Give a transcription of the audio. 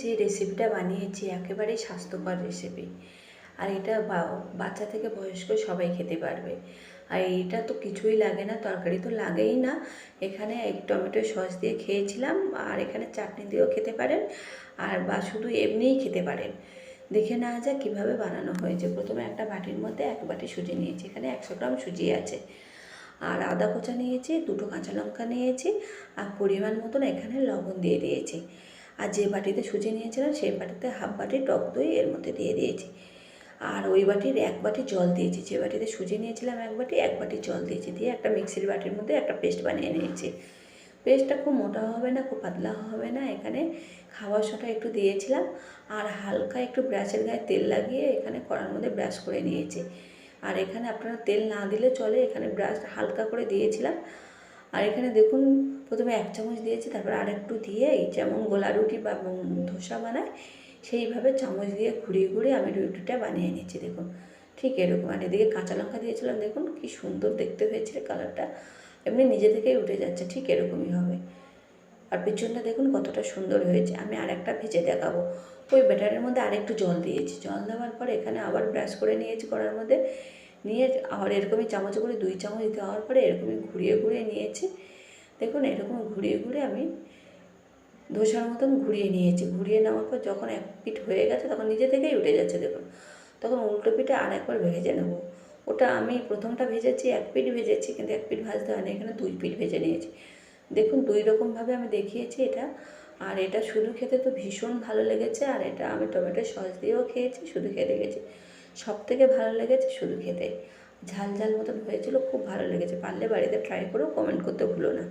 যে রেসিপিটা বানিয়েছি, একেবারেই স্বাস্থ্যকর রেসিপি আর এটা বাচ্চা থেকে বয়স্ক সবাই খেতে পারবে। আর এটা তো কিছুই লাগে না, তরকারি তো লাগেই না। এখানে এক টমেটো সস দিয়ে খেয়েছিলাম, আর এখানে চাটনি দিয়েও খেতে পারেন, আর বা শুধু এমনিই খেতে পারেন। দেখে নেওয়া যায় কীভাবে বানানো হয়েছে। প্রথমে একটা বাটির মধ্যে এক বাটি সুজি নিয়েছি, এখানে একশো গ্রাম সুজি আছে। আর আদা কোচা নিয়েছি, দুটো কাঁচা লঙ্কা নিয়েছি, আর পরিমাণ মতন এখানে লবণ দিয়ে দিয়েছি। আর যে বাটিতে সুজি নিয়েছিলাম সেই বাটিতে হাফ বাটি টক দই এর মধ্যে দিয়ে দিয়েছি। আর ওই বাটির এক বাটি জল দিয়েছি। যে বাটিতে সুজি নিয়েছিলাম এক বাটি এক বাটি জল দিয়েছি। দিয়ে একটা মিক্সির বাটির মধ্যে একটা পেস্ট বানিয়ে নিয়েছি। পেস্টটা খুব মোটা হবে না, খুব পাতলা হবে না। এখানে খাবার সোটা একটু দিয়েছিলাম আর হালকা একটু ব্রাশের গায়ে তেল লাগিয়ে এখানে কড়ার মধ্যে ব্রাশ করে নিয়েছি। আর এখানে আপনারা তেল না দিলে চলে, এখানে ব্রাশ হালকা করে দিয়েছিলাম। আর এখানে দেখুন, প্রথমে এক চামচ দিয়েছি, তারপর আর একটু দিয়ে এই যেমন গোলা রুটি বা ধোসা বানায় সেইভাবে চামচ দিয়ে ঘুরিয়ে ঘুরিয়ে আমি রুটিটা বানিয়ে নিচ্ছি, দেখুন। ঠিক এরকম। আর এদিকে কাঁচা লঙ্কা দিয়েছিলাম, দেখুন কি সুন্দর দেখতে হয়েছে কালারটা। এমনি নিজে থেকেই উঠে যাচ্ছে, ঠিক এরকমই হবে। আর পিছনটা দেখুন কতটা সুন্দর হয়েছে। আমি আর একটা ভেজে দেখাবো। ওই ব্যাটারের মধ্যে আরেকটু জল দিয়েছি। জল দেওয়ার পর এখানে আবার ব্রাশ করে নিয়েছি করার মধ্যে। নিয়ে আবার এরকমই চামচ করে দুই চামচ দেওয়ার পরে এরকমই ঘুরিয়ে ঘুরিয়ে নিয়েছি। দেখুন, এরকম ঘুরিয়ে ঘুরিয়ে আমি ধোসার মতন ঘুরিয়ে নিয়েছি। ঘুরিয়ে নেওয়ার পর যখন এক পিঠ হয়ে গেছে, তখন নিজে থেকেই উঠে যাচ্ছে, দেখুন। তখন উল্টো পিঠে আর একবার ভেজে নেব। ওটা আমি প্রথমটা ভেজেছি, এক পিঠ ভেজেছি, কিন্তু এক পিঠ ভাজতে হয়নি, এখানে দুই পিঠ ভেজে নিয়েছি। দেখুন, দুই রকমভাবে আমি দেখিয়েছি এটা। আর এটা শুধু খেতে তো ভীষণ ভালো লেগেছে, আর এটা আমি টমেটো সস দিয়েও খেয়েছি, শুধু খেয়ে গেছি সব থেকে ভালো লেগেছে শুধু খেতে। ঝাল ঝাল মতন হয়েছিল, খুব ভালো লেগেছে। পারলে বাড়িতে ট্রাই করেও কমেন্ট করতে ভুলো না।